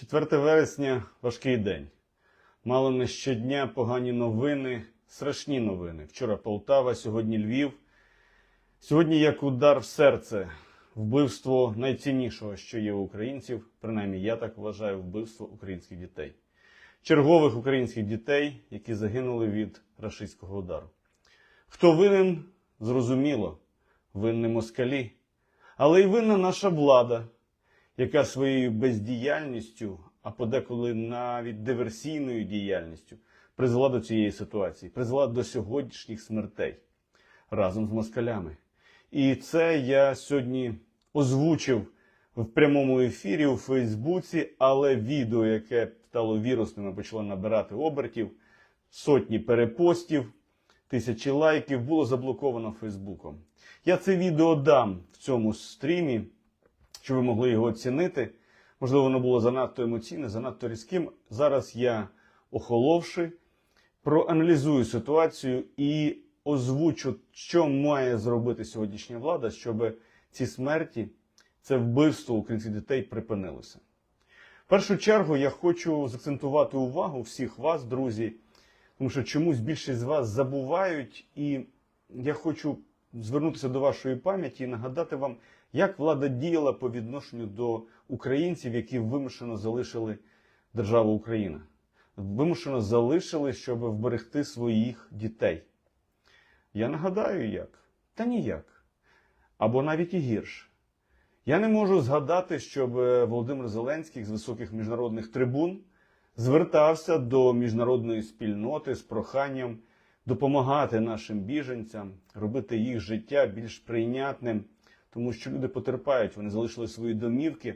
4 вересня важкий день. Мало не щодня погані новини, страшні новини. Вчора Полтава, сьогодні Львів. Сьогодні як удар в серце, вбивство найціннішого, що є у українців, принаймні я так вважаю, вбивство українських дітей. Чергових українських дітей, які загинули від рашистського удару. Хто винен, зрозуміло, винні москалі, але й винна наша влада, яка своєю бездіяльністю, а подеколи навіть диверсійною діяльністю, призвела до цієї ситуації, призвела до сьогоднішніх смертей разом з москалями. І це я сьогодні озвучив в прямому ефірі у Фейсбуці, але відео, яке стало вірусним і почало набирати обертів, сотні перепостів, тисячі лайків, було заблоковано Фейсбуком. Я це відео дам в цьому стрімі, щоб ви могли його оцінити. Можливо, воно було занадто емоційне, занадто різким. Зараз я, охоловши, проаналізую ситуацію і озвучу, що має зробити сьогоднішня влада, щоб ці смерті, це вбивство українських дітей припинилося. В першу чергу я хочу закцентувати увагу всіх вас, друзі, тому що чомусь більшість з вас забувають, і я хочу звернутися до вашої пам'яті і нагадати вам, як влада діяла по відношенню до українців, які вимушено залишили державу Україна. Вимушено залишили, щоб вберегти своїх дітей. Я нагадаю як? Та ніяк. Або навіть і гірше. Я не можу згадати, щоб е, Володимир Зеленський з високих міжнародних трибун звертався до міжнародної спільноти з проханням допомагати нашим біженцям, робити їх життя більш прийнятним, тому що люди потерпають, вони залишили свої домівки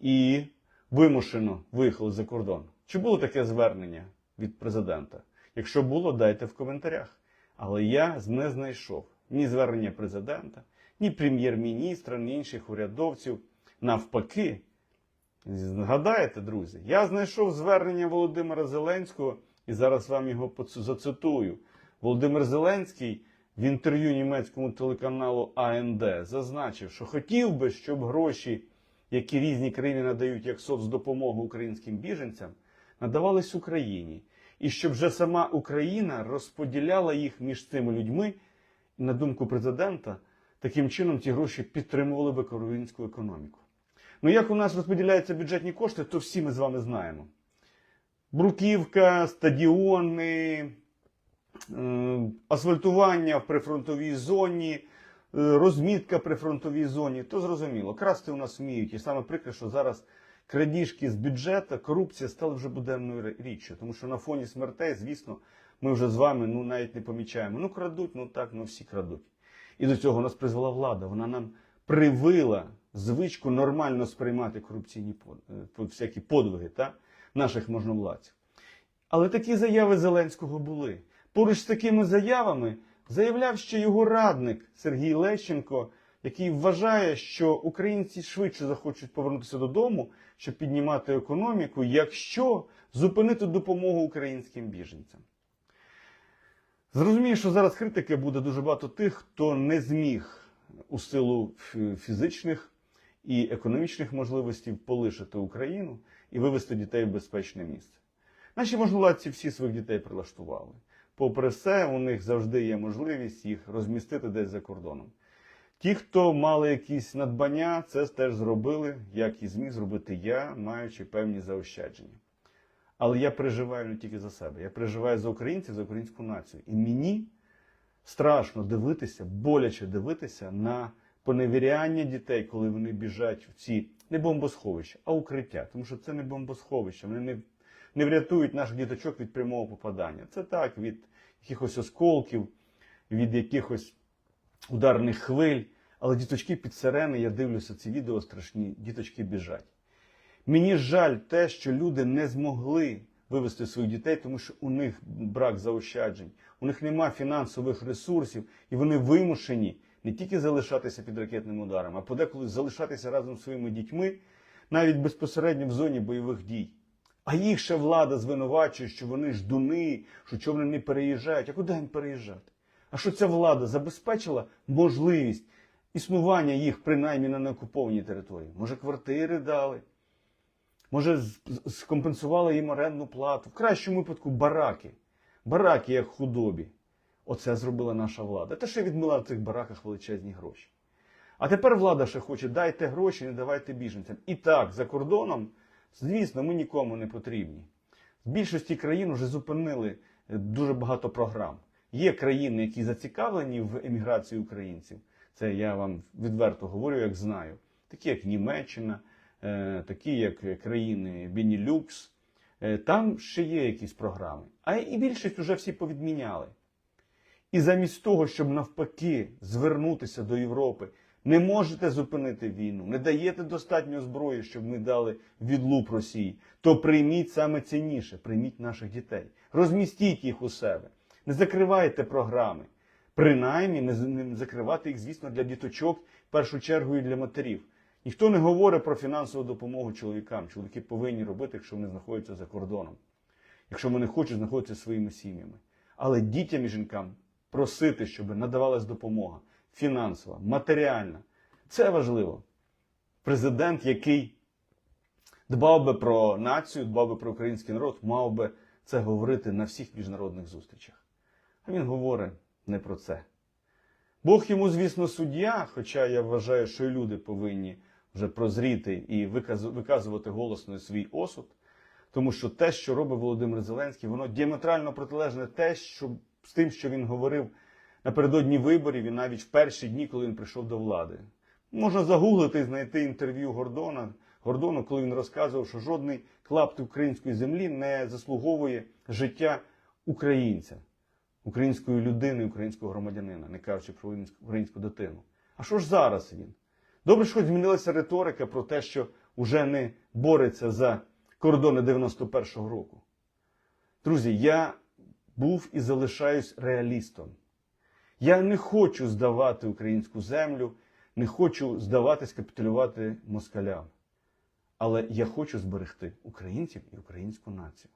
і вимушено виїхали за кордон. Чи було таке звернення від президента? Якщо було, дайте в коментарях. Але я не знайшов ні звернення президента, ні прем'єр-міністра, ні інших урядовців. Навпаки, згадаєте, друзі, я знайшов звернення Володимира Зеленського і зараз вам його зацитую. Володимир Зеленський в інтерв'ю німецькому телеканалу АНД зазначив, що хотів би, щоб гроші, які різні країни надають як соцдопомогу українським біженцям, надавались Україні, і щоб вже сама Україна розподіляла їх між цими людьми. На думку президента, таким чином ці гроші підтримували б українську економіку. Ну як у нас розподіляються бюджетні кошти, то всі ми з вами знаємо. Бруківка, стадіони, асфальтування в прифронтовій зоні, е, розмітка в прифронтовій зоні, то зрозуміло. Красти у нас вміють. І саме прикре, що зараз крадіжки з бюджету, корупція стали вже буденною річчю. Тому що на фоні смертей, звісно, ми вже з вами ну, навіть не помічаємо. Ну, крадуть, ну так, ну всі крадуть. І до цього нас призвела влада. Вона нам привила звичку нормально сприймати корупційні е, всякі подвиги та, наших можновладців. Але такі заяви Зеленського були. Поруч з такими заявами заявляв ще його радник Сергій Лещенко, який вважає, що українці швидше захочуть повернутися додому, щоб піднімати економіку, якщо зупинити допомогу українським біженцям. Зрозумію, що зараз критики буде дуже багато тих, хто не зміг у силу фізичних і економічних можливостей полишити Україну і вивезти дітей в безпечне місце. Наші можновладці всі своїх дітей прилаштували. Попри все, у них завжди є можливість їх розмістити десь за кордоном. Ті, хто мали якісь надбання, це теж зробили, як і зміг зробити я, маючи певні заощадження. Але я переживаю не тільки за себе, я переживаю за українців, за українську націю. І мені страшно дивитися, боляче дивитися на поневіряння дітей, коли вони біжать в ці не бомбосховища, а укриття. Тому що це не бомбосховища. Вони не, не врятують наших діточок від прямого попадання. Це так, від якихось осколків, від якихось ударних хвиль. Але діточки під сирени, я дивлюся ці відео страшні, діточки біжать. Мені жаль те, що люди не змогли вивести своїх дітей, тому що у них брак заощаджень, у них нема фінансових ресурсів, і вони вимушені не тільки залишатися під ракетним ударом, а подеколи залишатися разом з своїми дітьми, навіть безпосередньо в зоні бойових дій. А їх ще влада звинувачує, що вони ждуни, що чого вони не переїжджають. А куди їм переїжджати? А що ця влада забезпечила можливість існування їх принаймні на неокупованій території? Може, квартири дали? Може, скомпенсували їм орендну плату. В кращому випадку бараки. Бараки, як худобі. Оце зробила наша влада. Та ще відмила в цих бараках величезні гроші. А тепер влада ще хоче, дайте гроші, не давайте біженцям. І так, за кордоном, звісно, ми нікому не потрібні. В більшості країн вже зупинили е, дуже багато програм. Є країни, які зацікавлені в еміграції українців. Це я вам відверто говорю, як знаю. Такі як Німеччина, е, такі як країни Бенілюкс. Е, Там ще є якісь програми. А і більшість вже всі повідміняли. І замість того, щоб навпаки звернутися до Європи, не можете зупинити війну, не даєте достатньо зброї, щоб ми дали відлуп Росії, то прийміть саме цінніше, прийміть наших дітей, розмістіть їх у себе, не закривайте програми. Принаймні не закривати їх, звісно, для діточок, в першу чергу і для матерів. Ніхто не говорить про фінансову допомогу чоловікам. Чоловіки повинні робити, якщо вони знаходяться за кордоном, якщо вони хочуть знаходитися своїми сім'ями. Але дітям і жінкам просити, щоб надавалась допомога фінансова, матеріальна. Це важливо. Президент, який дбав би про націю, дбав би про український народ, мав би це говорити на всіх міжнародних зустрічах. А він говорить не про це. Бог йому, звісно, суддя, хоча я вважаю, що і люди повинні вже прозріти і виказувати голосно свій осуд, тому що те, що робить Володимир Зеленський, воно діаметрально протилежне те, що, з тим, що він говорив напередодні виборів і навіть в перші дні, коли він прийшов до влади. Можна загуглити і знайти інтерв'ю Гордона, Гордону, коли він розказував, що жодний клаптик української землі не заслуговує життя українця, української людини, українського громадянина, не кажучи про українську дитину. А що ж зараз він? Добре, що змінилася риторика про те, що вже не бореться за кордони 91-го року. Друзі, я був і залишаюсь реалістом. Я не хочу здавати українську землю, не хочу здаватись, капітулювати москалям. Але я хочу зберегти українців і українську націю.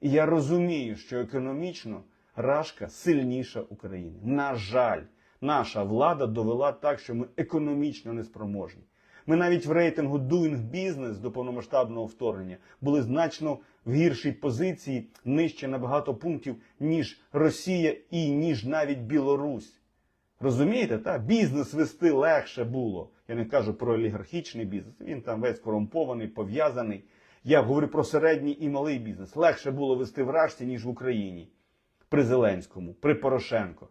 І я розумію, що економічно Рашка сильніша України. На жаль, наша влада довела так, що ми економічно неспроможні. Ми навіть в рейтингу Doing Business до повномасштабного вторгнення були значно в гіршій позиції, нижче на багато пунктів, ніж Росія і ніж навіть Білорусь. Розумієте, та? бізнес вести легше було. Я не кажу про олігархічний бізнес. Він там весь корумпований, пов'язаний. Я говорю про середній і малий бізнес. Легше було вести в Рашці, ніж в Україні. При Зеленському, при Порошенко.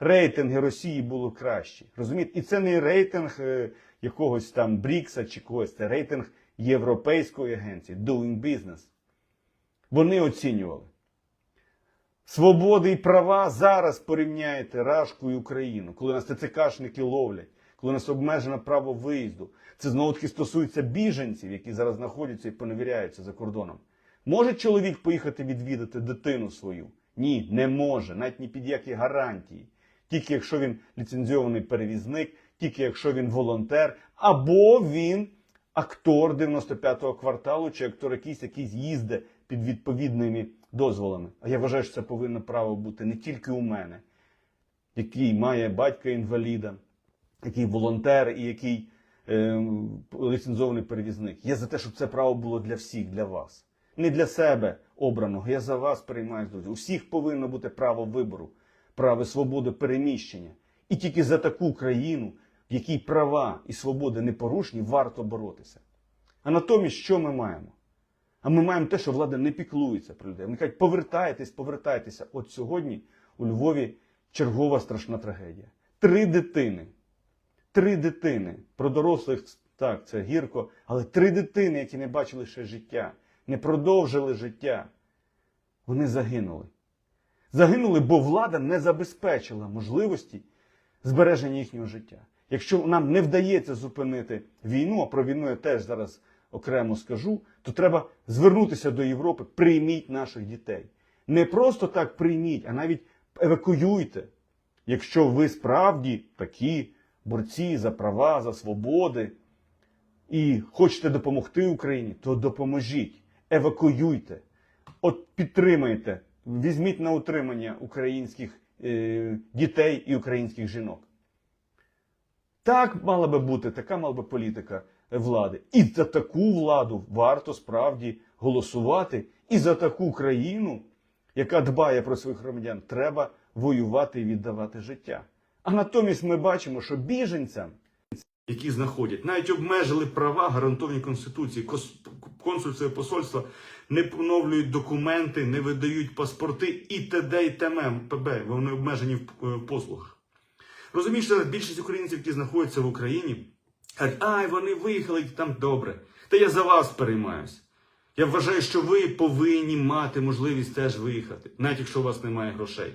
Рейтинги Росії були кращі. Розумієте? І це не рейтинг е, якогось там Брікса чи когось, це рейтинг Європейської агенції Doing Business. Вони оцінювали. Свободи і права зараз порівняєте Рашку і Україну, коли нас ТЦКшники ловлять, коли нас обмежено право виїзду. Це знову таки стосується біженців, які зараз знаходяться і поневіряються за кордоном. Може чоловік поїхати відвідати дитину свою? Ні, не може, навіть ні під які гарантії. Тільки якщо він ліцензіований перевізник, тільки якщо він волонтер, або він актор 95-го кварталу, чи актор якийсь, який їздить під відповідними дозволами. А я вважаю, що це повинно право бути не тільки у мене, який має батька інваліда, який волонтер і який е, ліцензований перевізник. Я за те, щоб це право було для всіх, для вас. Не для себе обраного. Я за вас приймаю друзі. У всіх повинно бути право вибору, право свободи переміщення. І тільки за таку країну, в якій права і свободи не порушені, варто боротися. А натомість, що ми маємо? А ми маємо те, що влада не піклується про людей. Вони кажуть, повертайтесь, повертайтеся. От сьогодні у Львові чергова страшна трагедія. Три дитини. Три дитини. Про дорослих так, це гірко, але три дитини, які не бачили ще життя, не продовжили життя. Вони загинули. Загинули, бо влада не забезпечила можливості збереження їхнього життя. Якщо нам не вдається зупинити війну, а про війну я теж зараз окремо скажу, то треба звернутися до Європи, прийміть наших дітей. Не просто так прийміть, а навіть евакуюйте. Якщо ви справді такі борці за права, за свободи і хочете допомогти Україні, то допоможіть, евакуюйте, от підтримайте, візьміть на утримання українських е, дітей і українських жінок. Так мала би бути, така мала би політика влади. І за таку владу варто справді голосувати. І за таку країну, яка дбає про своїх громадян, треба воювати і віддавати життя. А натомість ми бачимо, що біженцям, які знаходять, навіть обмежили права, гарантовані Конституцією, Кос- консульство і посольства не поновлюють документи, не видають паспорти і т.д. і т.м. ПБ. Вони обмежені в е, послугах. Розумієш, більшість українців, які знаходяться в Україні, кажуть, ай, вони виїхали там добре. Та я за вас переймаюсь. Я вважаю, що ви повинні мати можливість теж виїхати, навіть якщо у вас немає грошей.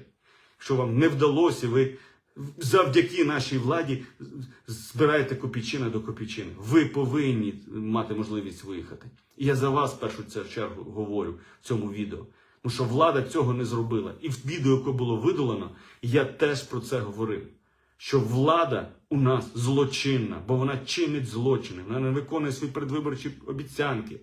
Якщо вам не вдалося, ви завдяки нашій владі збираєте копійчина до копійчини. Ви повинні мати можливість виїхати. І я за вас в першу чергу говорю в цьому відео. Тому що влада цього не зробила. І в відео, яке було видалено, я теж про це говорив. Що влада у нас злочинна, бо вона чинить злочини, вона не виконує свої передвиборчі обіцянки.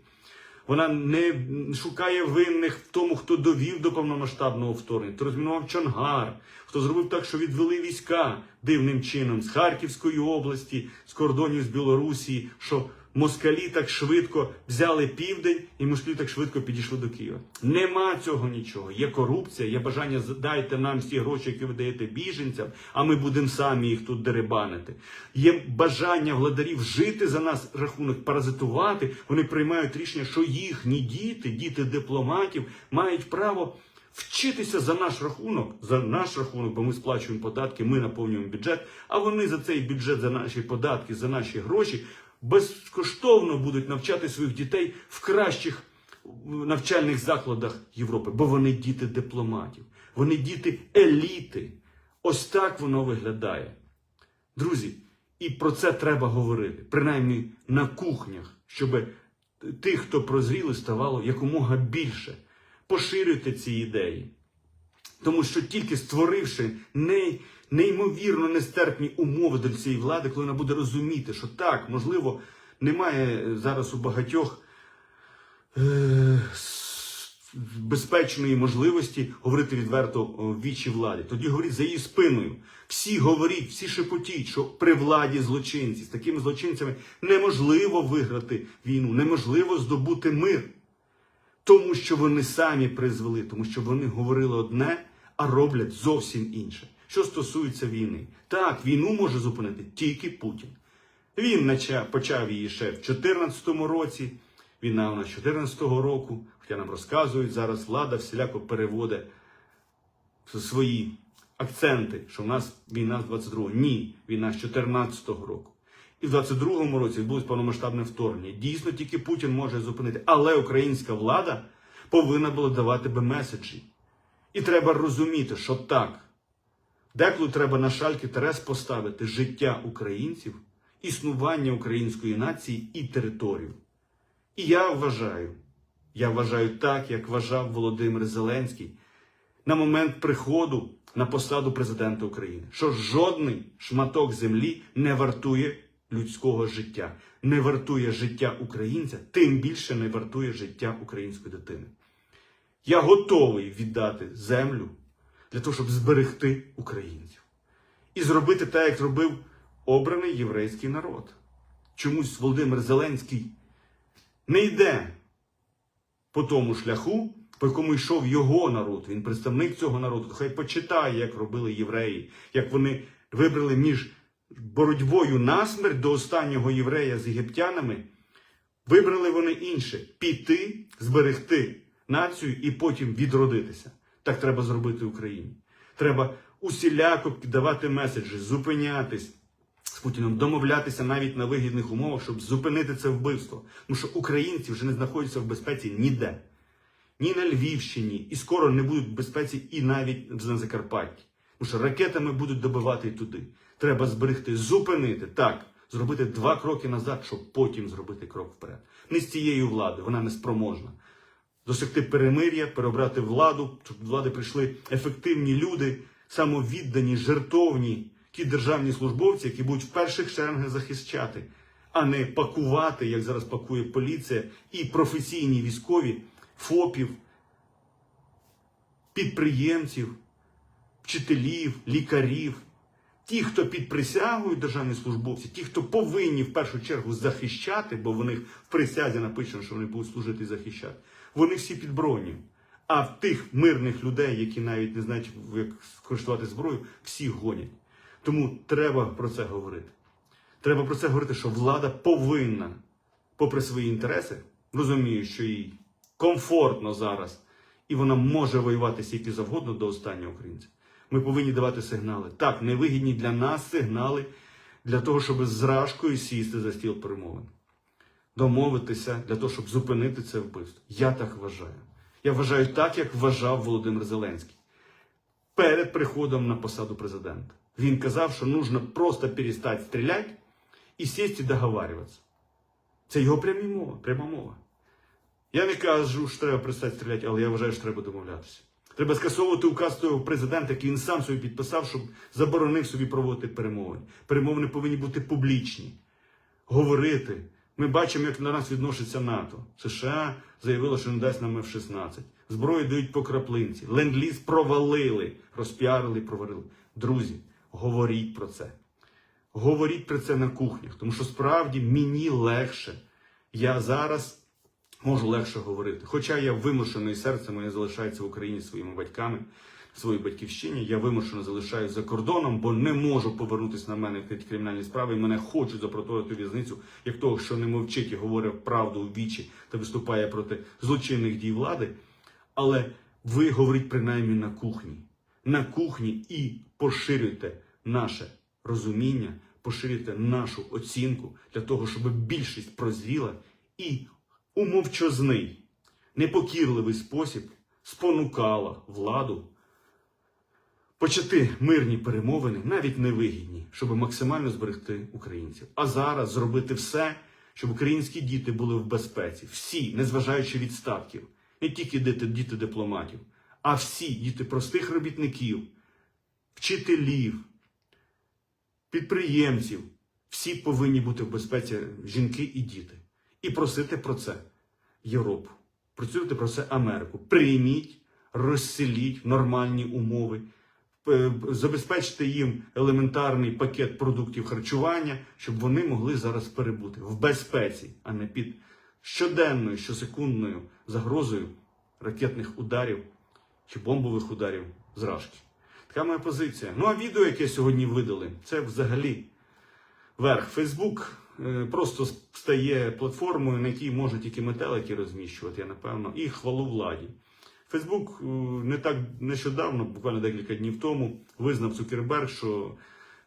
Вона не шукає винних в тому, хто довів до повномасштабного вторгнення, хто розмінував Чонгар, хто зробив так, що відвели війська дивним чином з Харківської області, з кордонів з Білорусі, що москалі так швидко взяли південь і москалі так швидко підійшли до Києва. Нема цього нічого. Є корупція, є бажання дайте нам всі гроші, які ви даєте біженцям, а ми будемо самі їх тут деребанити. Є бажання владарів жити за нас рахунок, паразитувати. Вони приймають рішення, що їхні діти, діти дипломатів, мають право. Вчитися за наш рахунок, за наш рахунок, бо ми сплачуємо податки, ми наповнюємо бюджет, а вони за цей бюджет, за наші податки, за наші гроші безкоштовно будуть навчати своїх дітей в кращих навчальних закладах Європи, бо вони діти дипломатів, вони діти еліти. Ось так воно виглядає. Друзі, і про це треба говорити, принаймні на кухнях, щоб тих, хто прозріли, ставало якомога більше. Поширюйте ці ідеї. Тому що тільки створивши не, неймовірно нестерпні умови до цієї влади, коли вона буде розуміти, що так, можливо, немає зараз у багатьох е, безпечної можливості говорити відверто в вічі владі. Тоді говоріть за її спиною. Всі говоріть, всі шепотіть, що при владі злочинці з такими злочинцями неможливо виграти війну, неможливо здобути мир. Тому що вони самі призвели, тому що вони говорили одне, а роблять зовсім інше. Що стосується війни, так, війну може зупинити тільки Путін. Він почав її ще в 2014 році. Війна у нас 2014 року, хоча нам розказують, зараз влада всіляко переводить свої акценти, що в нас війна з 22-го. Ні, війна з 14-го року. І в 22-му році відбулось повномасштабне вторгнення. Дійсно, тільки Путін може зупинити. Але українська влада повинна була давати би меседжі. І треба розуміти, що так. Деколи треба на шальки терес поставити життя українців, існування української нації і територію. І я вважаю, я вважаю так, як вважав Володимир Зеленський на момент приходу на посаду президента України, що жодний шматок землі не вартує людського життя, не вартує життя українця, тим більше не вартує життя української дитини. Я готовий віддати землю для того, щоб зберегти українців і зробити так, як зробив обраний єврейський народ. Чомусь Володимир Зеленський не йде по тому шляху, по якому йшов його народ. Він представник цього народу. Хай почитає, як робили євреї, як вони вибрали між боротьбою насмерть до останнього єврея з єгиптянами. Вибрали вони інше піти, зберегти націю і потім відродитися. Так треба зробити Україні. Треба усіляко давати меседжі, зупинятись з Путіном, домовлятися навіть на вигідних умовах, щоб зупинити це вбивство. Тому що українці вже не знаходяться в безпеці ніде. Ні на Львівщині, і скоро не будуть в безпеці і навіть на Закарпатті. Тому що ракетами будуть добивати і туди. Треба зберегти, зупинити так, зробити два кроки назад, щоб потім зробити крок вперед. Не з цією владою, вона не спроможна. Досягти перемир'я, перебрати владу, щоб до влади прийшли ефективні люди, самовіддані, жертовні, ті державні службовці, які будуть в перших шеренгах захищати, а не пакувати, як зараз пакує поліція, і професійні військові, ФОПів, підприємців, вчителів, лікарів, ті, хто під присягою державні службовці, ті, хто повинні в першу чергу захищати, бо в них в присязі написано, що вони будуть служити і захищати, вони всі під броню. А в тих мирних людей, які навіть не знають, як користувати зброю, всі гонять. Тому треба про це говорити. Треба про це говорити, що влада повинна, попри свої інтереси, розуміє, що їй комфортно зараз, і вона може воювати скільки завгодно до останнього українця. Ми повинні давати сигнали. Так, невигідні для нас сигнали для того, щоб з рашкою сісти за стіл перемовин. Домовитися для того, щоб зупинити це вбивство. Я так вважаю. Я вважаю так, як вважав Володимир Зеленський перед приходом на посаду президента. Він казав, що нужно просто перестати стріляти і сісти і договарюватися. Це його прямі мова, пряма мова. Я не кажу, що треба перестати стріляти, але я вважаю, що треба домовлятися. Треба скасовувати указ того президента, який він сам собі підписав, щоб заборонив собі проводити перемовини. Перемовини повинні бути публічні, говорити. Ми бачимо, як на нас відноситься НАТО. США заявило, що не дасть нам F-16. Зброю дають по краплинці. Ленд-ліз провалили, розпіарили, проварили. Друзі, говоріть про це. Говоріть про це на кухнях, тому що справді мені легше. Я зараз можу легше говорити. Хоча я вимушений серце моє залишається в Україні своїми батьками, своїй батьківщині. Я вимушено залишаюсь за кордоном, бо не можу повернутися на мене в кримінальні справи. І мене хочуть запроторити в'язницю, як того, що не мовчить і говорить правду у вічі та виступає проти злочинних дій влади. Але ви говоріть принаймні на кухні. На кухні і поширюйте наше розуміння, поширюйте нашу оцінку для того, щоб більшість прозріла і у мовчазний, непокірливий спосіб спонукала владу почати мирні перемовини, навіть невигідні, щоб максимально зберегти українців. А зараз зробити все, щоб українські діти були в безпеці. Всі, незважаючи від статків, не тільки діти, діти дипломатів, а всі діти простих робітників, вчителів, підприємців. Всі повинні бути в безпеці жінки і діти. І просити про це Європу. Працювати про це Америку. Прийміть, розселіть нормальні умови, е, забезпечте їм елементарний пакет продуктів харчування, щоб вони могли зараз перебути в безпеці, а не під щоденною, щосекундною загрозою ракетних ударів чи бомбових ударів з. Така моя позиція. Ну а відео, яке сьогодні видали, це взагалі верх. Фейсбук просто стає платформою, на якій можна тільки метелики розміщувати, я напевно, і хвалу владі. Фейсбук е, не так нещодавно, буквально декілька днів тому, визнав Цукерберг, що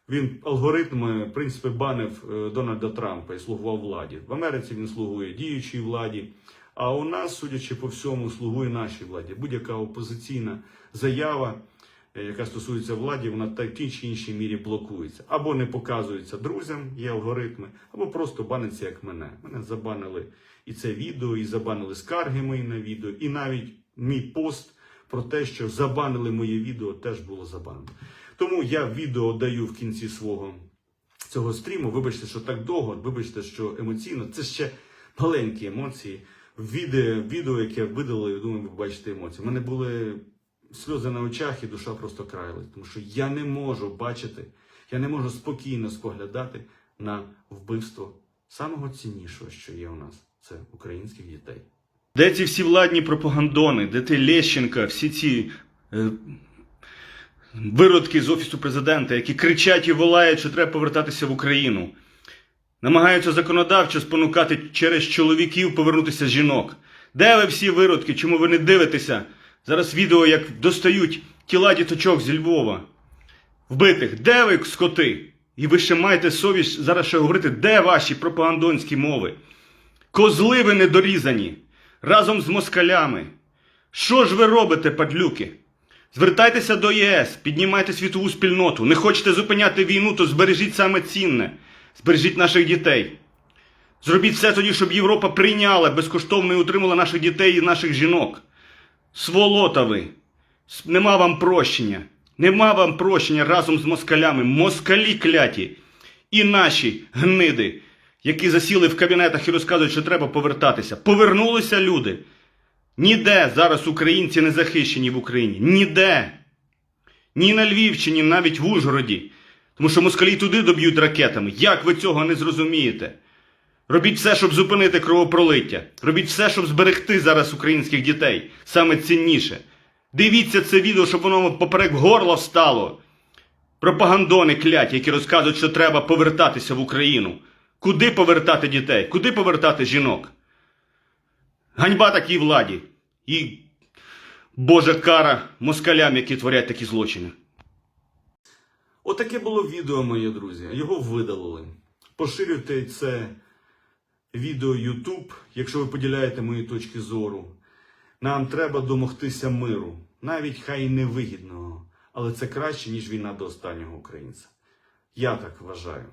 він алгоритми, принципи, банив е, Дональда Трампа і слугував владі. В Америці він слугує діючій владі. А у нас, судячи по всьому, слугує нашій владі. Будь-яка опозиційна заява, е, яка стосується владі, вона так тій чи іншій мірі блокується. Або не показується друзям, є алгоритми, або просто баниться як мене. Мене забанили і це відео, і забанили скарги мої на відео, і навіть мій пост про те, що забанили моє відео, теж було забанено. Тому я відео даю в кінці свого цього стріму. Вибачте, що так довго, вибачте, що емоційно. Це ще маленькі емоції. Відео, відео яке видали, я думаю, ви бачите емоції. У мене були сльози на очах і душа просто краялась. Тому що я не можу бачити, я не можу спокійно споглядати на вбивство самого ціннішого, що є у нас це українських дітей. Де ці всі владні пропагандони, де ти Лещенка, всі ці е, виродки з Офісу президента, які кричать і волають, що треба повертатися в Україну. Намагаються законодавчо спонукати через чоловіків повернутися жінок. Де ви всі виродки? Чому ви не дивитеся? Зараз відео, як достають тіла діточок зі Львова. Вбитих. Де ви, скоти? І ви ще маєте совість зараз ще говорити, де ваші пропагандонські мови? Козли ви недорізані разом з москалями. Що ж ви робите, падлюки? Звертайтеся до ЄС, піднімайте світову спільноту. Не хочете зупиняти війну, то збережіть саме цінне. Збережіть наших дітей. Зробіть все тоді, щоб Європа прийняла безкоштовно і утримала наших дітей і наших жінок. Сволота ви! Нема вам прощення. Нема вам прощення разом з москалями. Москалі кляті. І наші гниди, які засіли в кабінетах і розказують, що треба повертатися. Повернулися люди. Ніде зараз українці не захищені в Україні. Ніде. Ні на Львівщині, навіть в Ужгороді. Тому що москалі туди доб'ють ракетами. Як ви цього не зрозумієте? Робіть все, щоб зупинити кровопролиття. Робіть все, щоб зберегти зараз українських дітей. Саме цінніше. Дивіться це відео, щоб воно вам поперек горла встало. Пропагандони кляті, які розказують, що треба повертатися в Україну. Куди повертати дітей? Куди повертати жінок? Ганьба такій владі. І Божа кара москалям, які творять такі злочини. Отаке було відео, мої друзі. Його видалили. Поширюйте це відео YouTube, якщо ви поділяєте мої точки зору. Нам треба домогтися миру, навіть хай і невигідного, але це краще, ніж війна до останнього українця. Я так вважаю.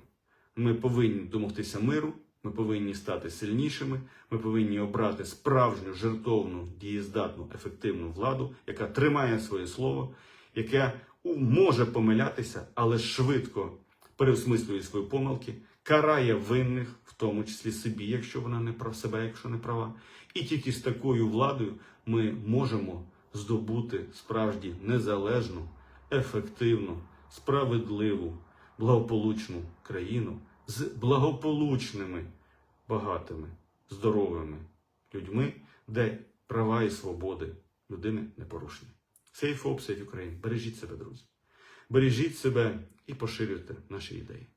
Ми повинні домогтися миру, ми повинні стати сильнішими, ми повинні обрати справжню, жертовну, дієздатну, ефективну владу, яка тримає своє слово, яка може помилятися, але швидко переосмислює свої помилки, карає винних, в тому числі собі, якщо вона не прав себе, якщо не права. І тільки з такою владою ми можемо здобути справді незалежну, ефективну, справедливу, благополучну країну з благополучними, багатими, здоровими людьми, де права і свободи людини не порушені. Safe Hope, Safe Ukraine. Бережіть себе, друзі. Бережіть себе і поширюйте наші ідеї.